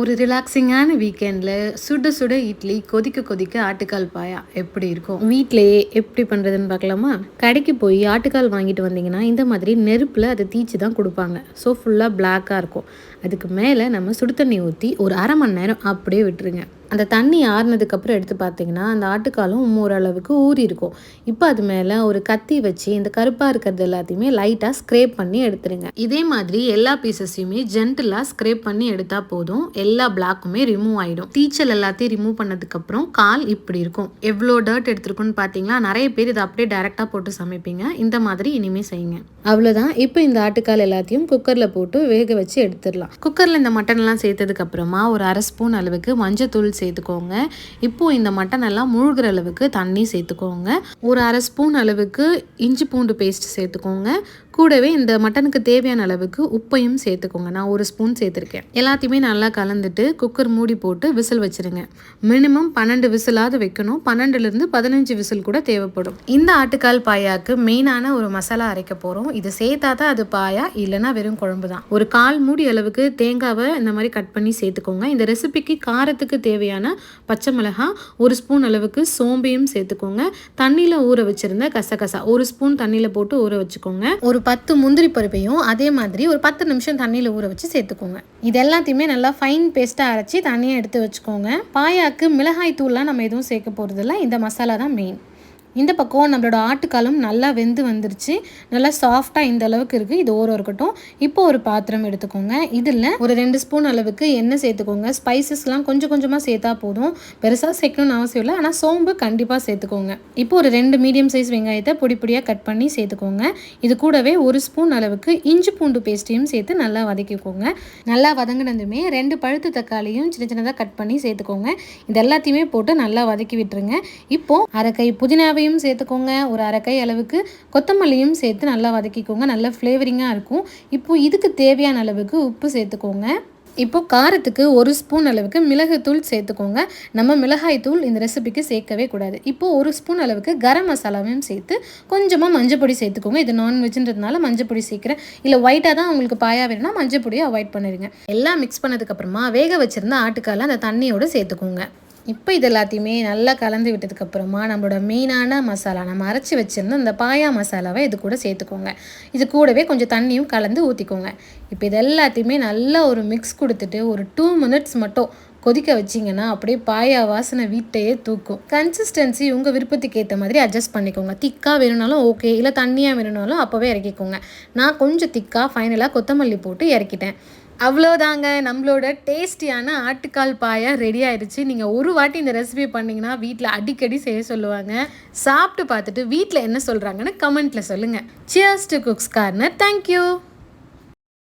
ஒரு ரிலாக்ஸிங்கான வீக்கெண்டில் சுட சுட இட்லி கொதிக்க கொதிக்க ஆட்டுக்கால் பாயா எப்படி இருக்கும்? வீட்டிலேயே எப்படி பண்ணுறதுன்னு பார்க்கலாமா? கடைக்கு போய் ஆட்டுக்கால் வாங்கிட்டு வந்தீங்கன்னா இந்த மாதிரி நெருப்பில் அதை தீச்சு தான் கொடுப்பாங்க. ஸோ ஃபுல்லாக பிளாக்காக இருக்கும். அதுக்கு மேலே நம்ம சுடு தண்ணி ஊற்றி ஒரு அரை மணி நேரம் அப்படியே விட்டுருங்க. அந்த தண்ணி ஆறுனதுக்கப்புறம் எடுத்து பார்த்தீங்கன்னா அந்த ஆட்டுக்காலும் ஓரளவுக்கு ஊறி இருக்கும். இப்போ அது மேலே ஒரு கத்தி வச்சு இந்த கருப்பாக இருக்கிறது எல்லாத்தையுமே லைட்டாக ஸ்க்ரேப் பண்ணி எடுத்துருங்க. இதே மாதிரி எல்லா பீசஸையுமே ஜென்டலாக ஸ்க்ரேப் பண்ணி எடுத்தால் போதும். எல்லா பிளாக்குமே ரிமூவ் ஆகிடும் டீச்சல் எல்லாத்தையும் ரிமூவ் பண்ணதுக்கப்புறம் கால் இப்படி இருக்கும். எவ்வளோ டர்ட் எடுத்துருக்குன்னு பார்த்தீங்களா நிறைய பேர் இதை அப்படியே டேரெக்டாக போட்டு சமைப்பீங்க. இந்த மாதிரி இனிமேல் செய்யுங்க. அவ்வளோதான் இப்போ இந்த ஆட்டுக்கால் எல்லாத்தையும் குக்கரில் போட்டு வேக வச்சு எடுத்துடலாம். குக்கரில் இந்த மட்டன்லாம் சேர்த்ததுக்கப்புறமா ஒரு அரை ஸ்பூன் அளவுக்கு மஞ்சத்தூள் சேர்த்துக்கோங்க. இப்போது இந்த மட்டன் எல்லாம் முழுகிற அளவுக்கு தண்ணி சேர்த்துக்கோங்க. ஒரு அரை ஸ்பூன் அளவுக்கு இஞ்சி பூண்டு பேஸ்ட் சேர்த்துக்கோங்க. கூடவே இந்த மட்டனுக்கு தேவையான அளவுக்கு உப்பையும் சேர்த்துக்கோங்க. நான் ஒரு ஸ்பூன் சேர்த்துருக்கேன். எல்லாத்தையுமே நல்லா கலந்துட்டு குக்கர் மூடி போட்டு விசில் வச்சுருங்க. மினிமம் பன்னெண்டு விசிலாவது வைக்கணும். பன்னெண்டுலேருந்து பதினஞ்சு விசில் கூட தேவைப்படும். இந்த ஆட்டுக்கால் பாயாக்கு மெயினான ஒரு மசாலா அரைக்க போகிறோம் இது சேர்த்தா தான் அது பாயா இல்லைன்னா வெறும் குழம்பு தான் ஒரு கால் மூடி அளவுக்கு தேங்காவை இந்த மாதிரி கட் பண்ணி சேர்த்துக்கோங்க. இந்த ரெசிபிக்கு காரத்துக்கு தேவையான பச்சை மிளகாய் ஒரு ஸ்பூன் அளவுக்கு சோம்பையும் சேர்த்துக்கோங்க. தண்ணியில் ஊற வச்சுருந்த கசகசா ஒரு ஸ்பூன் தண்ணியில் போட்டு ஊற வச்சுக்கோங்க. ஒரு பத்து முந்திரி பருப்பையும் அதே மாதிரி ஒரு பத்து நிமிஷம் தண்ணியில் ஊற வச்சு சேர்த்துக்கோங்க. இது எல்லாத்தையுமே நல்லா ஃபைன் பேஸ்ட்டாக அரைச்சி தனியாக எடுத்து வச்சுக்கோங்க. பாயாக்கு மிளகாய் தூள்லாம் நம்ம எதுவும் சேர்க்க போகிறதில்ல இந்த மசாலா தான் மெயின் இந்த பக்கம் நம்மளோட ஆட்டுக்காலும் நல்லா வெந்து வந்துருச்சு. நல்லா சாஃப்டாக இந்த அளவுக்கு இருக்குது இது ஓரம் இருக்கட்டும் இப்போ ஒரு பாத்திரம் எடுத்துக்கோங்க. இதில் ஒரு ரெண்டு ஸ்பூன் அளவுக்கு எண்ணெய் சேர்த்துக்கோங்க. ஸ்பைசஸ்லாம் கொஞ்சம் கொஞ்சமாக சேர்த்தா போதும். பெருசாக சேர்க்கணும்னு அவசியம் இல்லை. ஆனால் சோம்பு கண்டிப்பாக சேர்த்துக்கோங்க. இப்போ ஒரு ரெண்டு மீடியம் சைஸ் வெங்காயத்தை பொடி பொடியாக கட் பண்ணி சேர்த்துக்கோங்க. இது கூடவே ஒரு ஸ்பூன் அளவுக்கு இஞ்சி பூண்டு பேஸ்ட்டையும் சேர்த்து நல்லா வதக்கிக்கோங்க. நல்லா வதங்கினதுமே ரெண்டு பழுத்து தக்காளியும் சின்ன சின்னதாக கட் பண்ணி சேர்த்துக்கோங்க. இது எல்லாத்தையுமே போட்டு நல்லா வதக்கி விட்டுருங்க. இப்போது அரை கை புதினாவையும் புதினாவையும் சேர்த்துக்கோங்க. ஒரு அரைக்கை அளவுக்கு கொத்தமல்லியும் சேர்த்து நல்லா வதக்கிக்கோங்க. நல்லா ஃப்ளேவரிங்காக இருக்கும். இப்போது இதுக்கு தேவையான அளவுக்கு உப்பு சேர்த்துக்கோங்க. இப்போ காரத்துக்கு ஒரு ஸ்பூன் அளவுக்கு மிளகுத்தூள் சேர்த்துக்கோங்க. நம்ம மிளகாய் தூள் இந்த ரெசிபிக்கு சேர்க்கவே கூடாது. இப்போது ஒரு ஸ்பூன் அளவுக்கு கரம் மசாலாவையும் சேர்த்து கொஞ்சமாக மஞ்சப்பொடி சேர்த்துக்கோங்க. இது நான்வெஜ்ன்றதுனால மஞ்சப்பொடி சேர்க்குறேன். இல்லை ஒயிட்டாக தான் உங்களுக்கு பாயா வேணும்னா மஞ்சப்பொடியை அவாய்ட் பண்ணிடுங்க எல்லாம் மிக்ஸ் பண்ணதுக்கப்புறமா வேக வச்சுருந்த ஆட்டுக்கால அந்த தண்ணியோடு சேர்த்துக்கோங்க. இப்போ இது எல்லாத்தையுமே நல்லா கலந்து விட்டதுக்கப்புறமா நம்மளோட மெயினான மசாலா நம்ம அரைச்சி வச்சுருந்த அந்த பாயா மசாலாவை இது கூட சேர்த்துக்கோங்க. இது கூடவே கொஞ்சம் தண்ணியும் கலந்து ஊற்றிக்கோங்க இப்போ இது எல்லாத்தையுமே நல்லா ஒரு மிக்ஸ் கொடுத்துட்டு ஒரு டூ மினிட்ஸ் மட்டும் கொதிக்க வச்சிங்கன்னா அப்படியே பாயா வாசனை வீட்டையே தூக்கும். கன்சிஸ்டன்சி உங்கள் விருப்பத்துக்கு ஏற்ற மாதிரி அட்ஜஸ்ட் பண்ணிக்கோங்க. திக்காக வேணும்னாலும் ஓகே இல்லை தண்ணியாக வேணும்னாலும் அப்போவே இறக்கிக்கோங்க. நான் கொஞ்சம் திக்காக ஃபைனலாக கொத்தமல்லி போட்டு இறக்கிட்டேன். அவ்வளோதாங்க. நம்மளோட டேஸ்டியான ஆட்டுக்கால் பாயா ரெடி ஆயிடுச்சு. நீங்கள் ஒரு வாட்டி இந்த ரெசிபி பண்ணிங்கன்னா வீட்டில் அடிக்கடி செய்ய சொல்லுவாங்க. சாப்பிட்டு பார்த்துட்டு வீட்டில் என்ன சொல்கிறாங்கன்னு கமெண்ட்டில் சொல்லுங்கள் cheers to Cook's Corner thank you